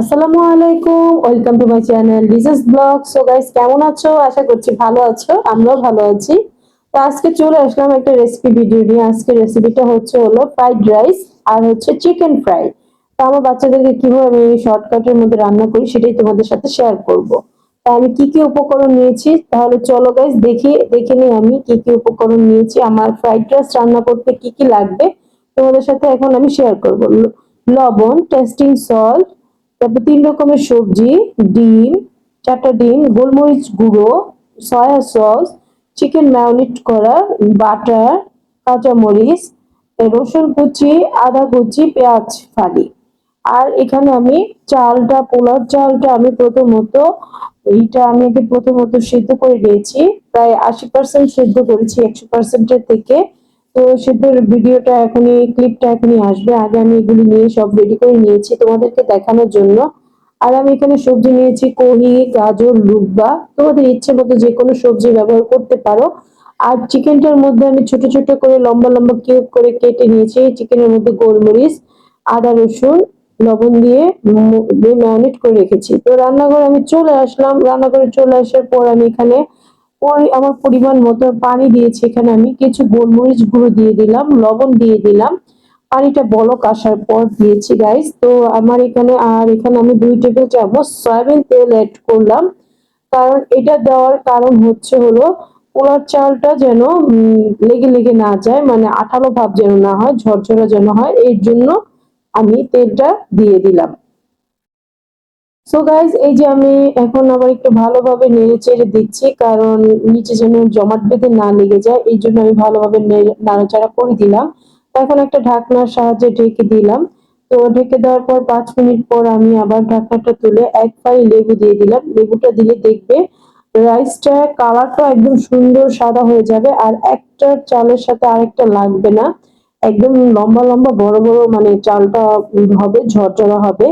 আসসালামু আলাইকুম, welcome to my channel ডিজাস blog. So guys কেমন আছো? আশা করছি ভালো আছো, আমরাও ভালো আছি। তো আজকে চলে আসলাম একটা রেসিপি ভিডিও নিয়ে। আজকে রেসিপিটা হচ্ছে হলো ফ্রাইড রাইস আর হচ্ছে চিকেন ফ্রাই তো আমার বাচ্চাদেরকে কীভাবে আমি শর্টকাটের মধ্যে রান্না করি সেটাই তোমাদের সাথে শেয়ার করব। তা আমি কি কি উপকরণ নিয়েছি? তাহলে চলো গাইস দেখি, দেখে নিই আমি কি কি উপকরণ নিয়েছি, আমার ফ্রাইড রাইস রান্না করতে কি কি লাগবে। তোমাদের সাথে এখন আমি শেয়ার করব। লবণ টেস্টিং সল্ট তারপর তিন রকমের সবজি, ডিম, চারটা ডিম, গোলমরিচ গুঁড়ো, সয়া সস, চিকেন ম্যারিনেট করা, বাটার কাঁচামরিচ রসুন কুচি, আদা কুচি, পেঁয়াজ ফালি। আর এখানে আমি চালটা পোলার চালটা আমি প্রথমত, এইটা আমি আগে প্রথমত সিদ্ধ করে নিয়েছি। প্রায় আশি পার্সেন্ট সিদ্ধ করেছি, একশো পার্সেন্টের থেকে। তো সিদ্ধর ভিডিওটা এখনই ক্লিপটা এখনই আসবে। আগে আমি এগুলি নিয়ে সব রেডি করে নিয়েছি তোমাদেরকে দেখানোর জন্য। আর আমি এখানে সবজি নিয়েছি, কহি, গাজর লুব্বা তোমাদের ইচ্ছে মতো যে কোনো সবজি ব্যবহার করতে পারো। আর চিকেনটার মধ্যে আমি ছোট ছোট করে, লম্বা লম্বা কিউব করে কেটে নিয়েছি। চিকেনের মধ্যে গোলমরিচ, আদা, রসুন, লবণ দিয়ে ম্যারিনেট করে রেখেছি। তো রান্নাঘরে আমি চলে আসলাম। রান্নাঘরে চলে আসার পর আমি এখানে আমার পরিমাণ মতো পানি দিয়েছি এখানে আমি। কিছু গোলমরিচ গুঁড়ো দিয়ে দিলাম, লবণ দিয়ে দিলাম। পানিটা বলক আসার পর দিয়েছি গাইস তো আমার এখানে, আর এখানে আমি দুই টেবিল চামচ সয়াবিন তেল অ্যাড করলাম। কারণ এটা দেওয়ার কারণ হচ্ছে হলো, পোলার চালটা যেন লেগে লেগে না যায় মানে আঠালো ভাব যেন না হয়, ঝরঝরা যেন হয়, এর জন্য আমি তেলটা দিয়ে দিলাম। সো গাইজ এই যে আমি এখন আবার একটু ভালোভাবে নেড়ে চেড়ে দিচ্ছি, কারণ নিচে যেন জমাট বেঁধে না লেগে যায়, এই জন্য আমি ভালোভাবে নাড়াচাড়া করে দিলাম। এখন একটা ঢাকনার সাহায্যে ঢেকে দিলাম। তো ঢেকে দেওয়ার পর পাঁচ মিনিট পর আমি আবার ঢাকনাটা তুলে এক ফালি লেবু দিয়ে দিলাম। লেবুটা দিলে দেখবে রাইসটা কালারটা একদম সুন্দর সাদা হয়ে যাবে আর একটা চালের সাথে আরেকটা লাগবে না। একদম লম্বা লম্বা বড় বড় মানে চালটা হবে, ঝরঝরা হবে।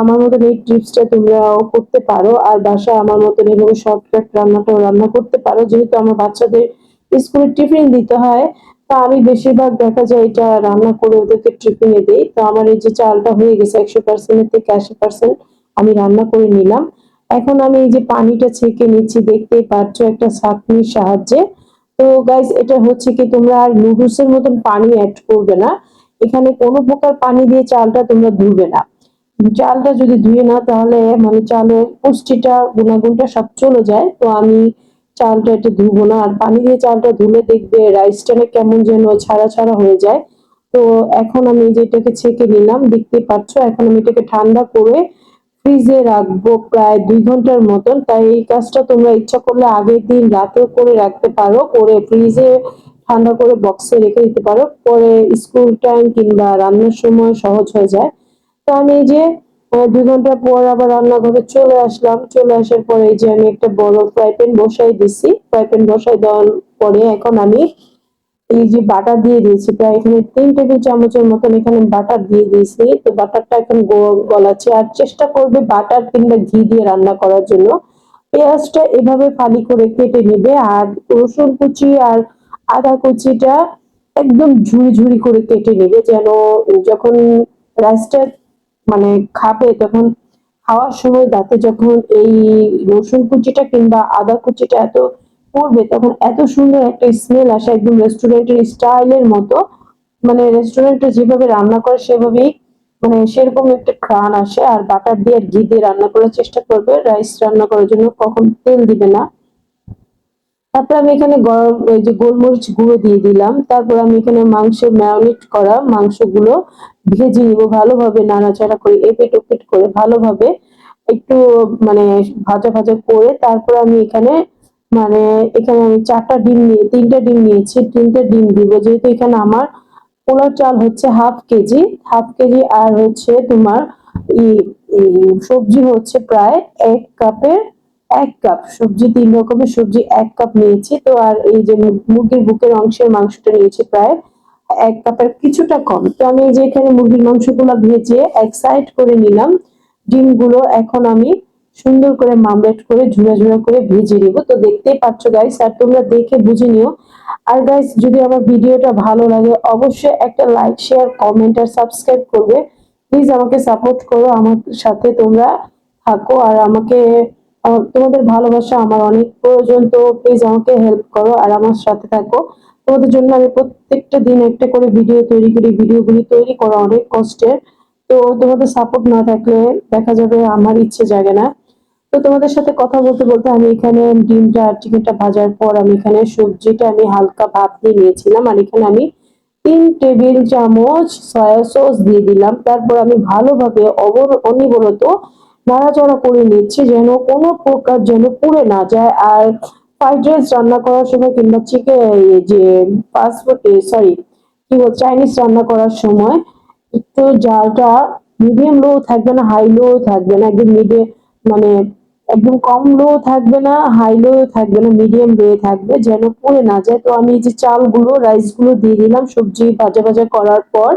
আমার মতন এই টিপসটা তোমরাও করতে পারো। আর বাসায় আমার মতন এভাবে শর্টকাট রান্নাটাও রান্না করতে পারো। যেহেতু আমার বাচ্চাদের স্কুলে টিফিন দিতে হয়, তা আমি বেশিরভাগ দেখা যায় এটা রান্না করে ওদেরকে টিফিনে দিই। তো আমার এই যে চালটা হয়ে গেছে একশো পার্সেন্টের থেকে আশি পার্সেন্ট আমি রান্না করে নিলাম। এখন আমি এই যে পানিটা ছেঁকে নিচ্ছি, দেখতেই পাচ্ছ একটা ছাঁকনির সাহায্যে। তো গাইজ এটা হচ্ছে কি তোমরা আর নুডলস এর মতন পানি অ্যাড করবে না। এখানে কোনো প্রকার পানি দিয়ে চালটা তোমরা ধুবে না। চালটা যদি ধুয়ে না তাহলে মানে চালের পুষ্টিটা, গুণাগুণটা সব চলে যায়। তো আমি চালটা একটু ধুবো না। আর পানি দিয়ে চালটা ধুলে দেখবে রাইসটা না কেমন যেন ছাড়া ছাড়া হয়ে যায়। তো এখন আমি যেটাকে ছেঁকে নিলাম দেখতে পাচ্ছ এখন আমি এটাকে ঠান্ডা করে ফ্রিজে রাখব প্রায় দুই ঘণ্টার মতন। তাই এই কাজটা তোমরা ইচ্ছা করলে আগের দিন রাতেও করে রাখতে পারো। করে ফ্রিজে ঠান্ডা করে বক্সে রেখে দিতে পারো। পরে স্কুল টাইম কিংবা রান্নার সময় সহজ হয়ে যায়। তো আমি এই যে দুই ঘণ্টা পর আবার রান্নাঘরে চলে আসলাম। চলে আসার পরে এই যে আমি একটা বড় ফ্রাই প্যান বসাই দিছি। ফ্রাই প্যান বসাই দেওয়ার পরে এখন আমি এই যে বাটার দিয়ে দিয়েছি। প্রায় এখানে তিন টেবিল চামচের মতন এখানে বাটার দিয়ে দিয়েছি। তো বাটারটা এখন গলাচ্ছে। আর চেষ্টা করবে বাটার কিংবা ঘি দিয়ে রান্না করার জন্য। পেঁয়াজটা এভাবে ফালি করে কেটে নিবে। আর রসুন কুচি আর আদা কুচিটা একদম ঝুড়ি ঝুড়ি করে কেটে নেবে। যেন যখন রাইসটা মানে খাবে তখন খাওয়ার সময় দাঁতে যখন এই রসুন কুচিটা কিংবা আদা কুচিটা এত পড়বে, তখন এত সুন্দর একটা স্মেল আসে একদম রেস্টুরেন্টের স্টাইলের মতো। মানে রেস্টুরেন্টে যেভাবে রান্না করে সেভাবেই মানে সেরকম একটা ঘ্রাণ আসে। আর বাটার দিয়ে আর ঘি দিয়ে রান্না করার চেষ্টা করবে। রাইস রান্না করার জন্য কখন তেল দিবে না। তারপর আমি এখানে গরম যে গোলমরিচ গুঁড়ো দিয়ে দিলাম। তারপর আমি এখানে মাংস ম্যারিনেট করা মাংসগুলো ভেজে নিব ভালোভাবে, নাড়াচাড়া করে, এপেট ওপেট করে ভালোভাবে একটু মানে ভাজা ভাজা করে তারপর আমি এখানে মানে এখানে আমি চারটা ডিম নিয়ে, তিনটা ডিম নিয়েছি, তিনটা ডিম দিব। যেহেতু এখানে আমার পোলার চাল হচ্ছে হাফ কেজি হাফ কেজি আর হচ্ছে তোমার সবজি হচ্ছে প্রায় এক কাপের এক কাপ সবজি, তিন রকমের সবজি এক কাপ নিয়েছি। তো আর এই যে মুরগির বুকের অংশের মাংসটা নিয়েছি প্রায় এক কাপের কিছুটা কম। তো আমি যে এখানে মুরগির মাংসগুলো ভেজে এক সাইড করে নিলাম। ডিমগুলো এখন আমি সুন্দর করে মামলেট করে ঝুড়া ঝুড়া করে ভেজে নিব। তো দেখতেই পাচ্ছ গাইস আর তোমরা দেখে বুঝে নিও। আর গাইস যদি আমার ভিডিওটা ভালো লাগে, অবশ্যই একটা লাইক শেয়ার কমেন্ট আর সাবস্ক্রাইব করবে। প্লিজ আমাকে সাপোর্ট করো, আমার সাথে তোমরা থাকো। আর আমাকে তোমাদের ভালোবাসা আমার অনেক প্রয়োজন, তো প্লিজ আমাকে হেল্প করো আর আমার সাথে থাকো। তোমাদের জন্য আমি প্রত্যেকটা দিন একটা করে ভিডিও তৈরি করি ভিডিওগুলি তৈরি করা অনেক কষ্টের। তো তোমাদের সাপোর্ট না থাকলে দেখা যাবে আমার ইচ্ছে জাগে না। তো তোমাদের সাথে কথা বলতে বলতে আমি এখানে ডিমটা আর চিকেনটা ভাজার পর আমি এখানে সবজিটা আমি হালকা ভাপ দিয়ে নিয়েছিলাম আর এখানে আমি তিন টেবিল চামচ সয়া সস দিয়ে দিলাম। তারপর আমি ভালোভাবে অবর অনিবরত নাড়াচাড়া করে নিচ্ছে যেন কোনো প্রকার যেন পুড়ে না যায়। আর ফ্রাইড রাইস রান্না করার সময় কিংবা চিকেন যে ফাস্টফুড সরি কি বল চাইনিজ রান্না করার সময় একটু জালটা মিডিয়াম লো থাকবে না হাই লো থাকবে না, একদম মিডিয়াম মানে একদম কম লো থাকবে না হাই লো থাকবে না মিডিয়াম লো থাকবে যেন পুড়ে না যায়। তো আমি এই যে চালগুলো রাইসগুলো দিয়ে দিলাম সবজি ভাজা ভাজা করার পর।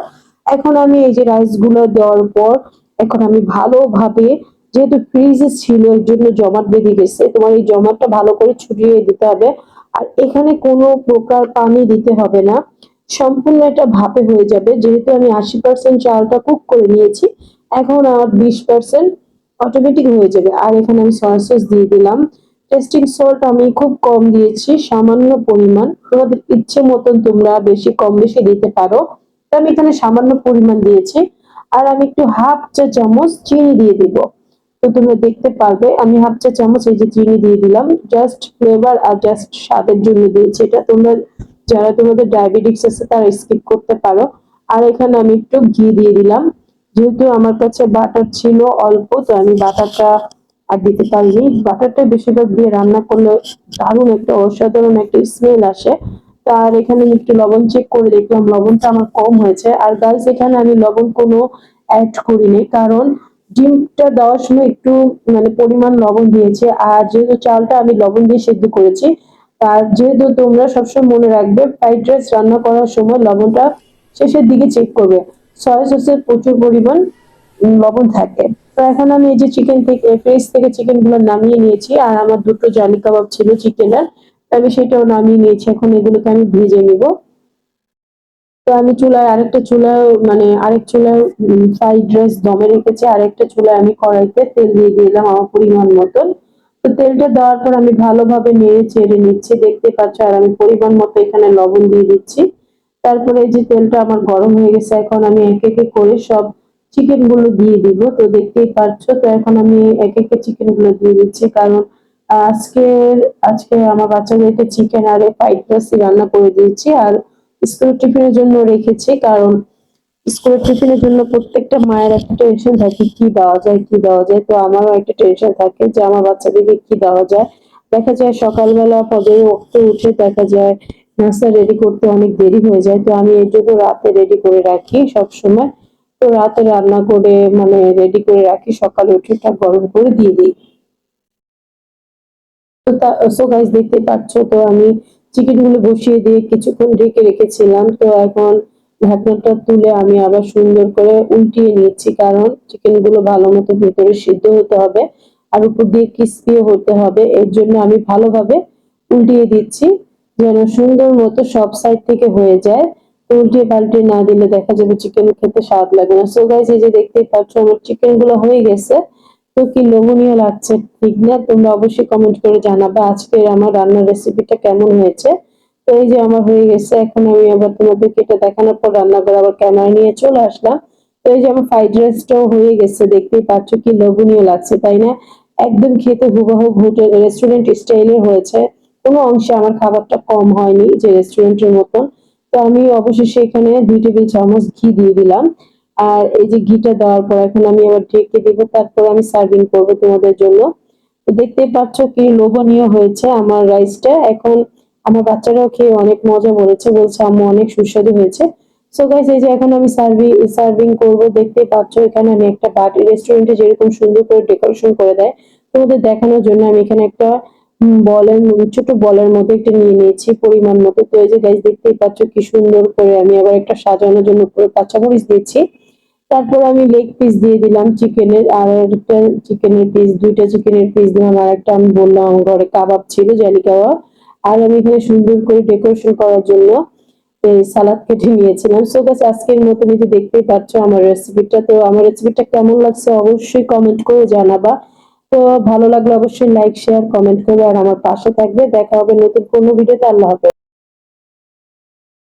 এখন আমি এই যে রাইসগুলো দেওয়ার পর, এখন আমি ভালোভাবে যেহেতু ফ্রিজে ছিল, এর জন্য জমাট বেঁধে গেছে, তোমার এই জমাটটা ভালো করে ছড়িয়ে দিতে হবে। আর এখানে কোনো প্রকার পানি দিতে হবে না। সম্পূর্ণ এটা ভাপে হয়ে যাবে। যেহেতু আমি আশি পার্সেন্ট চালটা কুক করে নিয়েছি, এখন আমার বিশ পার্সেন্ট অটোমেটিক হয়ে যাবে। আর এখানে আমি সয়া সস দিয়ে দিলাম। টেস্টিং সল্ট আমি খুব কম দিয়েছি, সামান্য পরিমাণ। তোমাদের ইচ্ছে মতন তোমরা বেশি, কম বেশি দিতে পারো। আমি এখানে সামান্য পরিমাণ দিয়েছি। আর আমি একটু হাফ চা চামচ চিনি দিয়ে দিব। তো তোমরা দেখতে পারবে, আমি হাফ চা চামচ এই যে চিনি দিয়ে দিলাম জাস্ট ফ্লেভার আর জাস্ট স্বাদের জন্য দিয়েছি এটা। তোমরা যারা তোমাদের ডায়াবেটিক্স আছে তারা স্কিপ করতে পারো। আর এখানে আমি একটু ঘি দিয়ে দিলাম, যেহেতু আমার কাছে বাটার ছিল অল্প, তো আমি বাটারটা আর দিতে পারিনি। বাটারটা বেশিরভাগ দিয়ে রান্না করলে দারুণ একটা অসাধারণ একটা স্মেল আসে। তার এখানে আমি একটু লবণ চেক করে দেখলাম, লবণটা আমার কম হয়েছে। আর গাইস এখানে আমি লবণ কোনো অ্যাড করিনি, কারণ ডিমটা দেওয়ার সময় একটু মানে পরিমাণ লবণ দিয়েছে। আর যেহেতু চালটা আমি লবণ দিয়ে সেদ্ধ করেছি, আর যেহেতু তোমরা সবসময় মনে রাখবে, ফ্রাইড রাইস রান্না করার সময় লবণটা শেষের দিকে চেক করবে। সয়া সসের প্রচুর পরিমাণ লবণ থাকে। তো এখন আমি এই যে চিকেন থেকে ফ্রেস থেকে চিকেনগুলো নামিয়ে নিয়েছি, আর আমার দুটো জালি কাবাব ছিল চিকেনের আমি সেটাও নামিয়ে নিয়েছি। এখন এগুলোকে আমি ভেজে নিব। তো আমি চুলায় আরেকটা চুলায় মানে আরেক চুলায় ফ্রাইড রাইস দমে রেখেছি, আরেকটা চুলায় আমি কড়াইতে তেল দিয়ে দিলাম আমার পরিমাণ মতন। তো তেলটা দেওয়ার পর আমি ভালোভাবে নেড়ে চেড়ে নিচ্ছি, দেখতে পাচ্ছ, আর আমি পরিমাণ মতো এখানে লবণ দিয়ে দিচ্ছি। তারপরে এই যে তেলটা আমার গরম হয়ে গেছে, এখন আমি এক একে করে সব চিকেনগুলো দিয়ে দিব। তো দেখতেই পাচ্ছ, তো এখন আমি এক একে চিকেনগুলো দিয়ে দিচ্ছি, কারণ আজকে আজকে আমার বাচ্চাদেরকে চিকেন আর ফ্রাইড রাইস রান্না করে দিয়েছি, আর স্কুল টিফিনের জন্য রেখেছি, কারণ স্কুলের টিফিনের জন্য প্রত্যেকটা মায়ের একটা টেনশন থাকে, কি দেওয়া যায়, কি দেওয়া যায়। তো আমারও একটা টেনশন থাকে যে আমার বাচ্চাদেরকে কি দেওয়া যায়। দেখা যায় সকালবেলা পদে উঠতে উঠে দেখা যায় নাস্তা রেডি করতে অনেক দেরি হয়ে যায়। তো আমি এই জন্য রাতে রেডি করে রাখি সব সময় তো রাতে রান্না করে মানে রেডি করে রাখি, সকালে উঠে ওটা গরম করে দিয়ে দিই। তো তা সো গাইস দেখতে পাচ্ছ, তো আমি চিকেনগুলো বসিয়ে দিয়ে কিছুক্ষণ ঢেকে রেখেছিলাম। তো এখন ঢাকনাটা তুলে আমি আবার সুন্দর করে উল্টিয়ে নিচ্ছি কারণ চিকেনগুলো ভালো মতো ভেতরে সিদ্ধ হতে হবে আর উপর দিয়ে ক্রিস্পিও হতে হবে। এর জন্য আমি ভালোভাবে উল্টিয়ে দিচ্ছি যেন সুন্দর মতো সব সাইড থেকে হয়ে যায়। তো উল্টে পাল্টে না দিলে দেখা যাবে চিকেন খেতে স্বাদ লাগে না। সো গাইস এই যে দেখতেই পাচ্ছ, আমার চিকেনগুলো হয়ে গেছে। তো কি লোভনীয় লাগছে? ঠিক না তোমরা অবশ্যই কমেন্ট করে জানাবে আজকের আমার রান্নার রেসিপিটা কেমন হয়েছে। তো এই যে আমার হয়ে গেছে, এখন আমি আবার তোমাদেরকে এটা দেখানোর পর রান্না করে আবার ক্যামেরা নিয়ে চলে আসলাম। তো এই যে আমার ফ্রাইড রাইসটাও হয়ে গেছে, দেখতেই পাচ্ছ কি লোভনীয় লাগছে, তাই না? একদম খেতে হুবহু হোটেল রেস্টুরেন্ট স্টাইলের হয়েছে। কোনো অংশে আমার খাবারটা কম হয়নি যে রেস্টুরেন্টের মতন। তো আমি অবশেষে এখানে দুই টেবিল চামচ ঘি দিয়ে দিলাম। আর এই যে ঘিটা দেওয়ার পর এখন আমি আবার ঢেকে দিব, তারপর আমি সার্ভিং করব তোমাদের জন্য। তো দেখতেই পাচ্ছ কি লোভনীয় হয়েছে আমার রাইসটা। এখন আমার বাচ্চারাও খেয়ে অনেক মজা বলেছে বলছে, আম্মু, অনেক সুস্বাদু হয়েছে। সো গাইস এই যে এখন আমি সার্ভিং সার্ভিং করব দেখতে পাচ্ছ এখানে আমি একটা পার্টি রেস্টুরেন্টে যেরকম সুন্দর করে ডেকোরেশন করে দেয়, তোমাদের দেখানোর জন্য আমি এখানে একটা বলের ছোট বলের মধ্যে একটা নিয়ে নিয়েছি পরিমাণ মতো। তো এই যে গাইস দেখতেই পাচ্ছ কি সুন্দর করে আমি আবার একটা সাজানোর জন্য পুরো কাঁচামরিচ দিয়েছি তারপর আমি লেগ পিস দিয়ে দিলাম চিকেনের আর একটা চিকেনের পিস দুইটা চিকেনের পিস দিলাম আর একটা, আমি বললাম আমার ঘরে কাবাব ছিল, জালি কাবাব। আর আমি এখানে সুন্দর করে ডেকোরেশন করার জন্য সালাদ কেটে নিয়েছিলাম। সো গাছ আজকের মতন এই যে দেখতেই পাচ্ছ আমার রেসিপিটা তো আমার রেসিপিটা কেমন লাগছে অবশ্যই কমেন্ট করে জানাবা। তো ভালো লাগলে অবশ্যই লাইক শেয়ার কমেন্ট করবে, আর আমার পাশে থাকবে। দেখা হবে নতুন কোনো ভিডিওতে। আল্লাহ হাফেজ।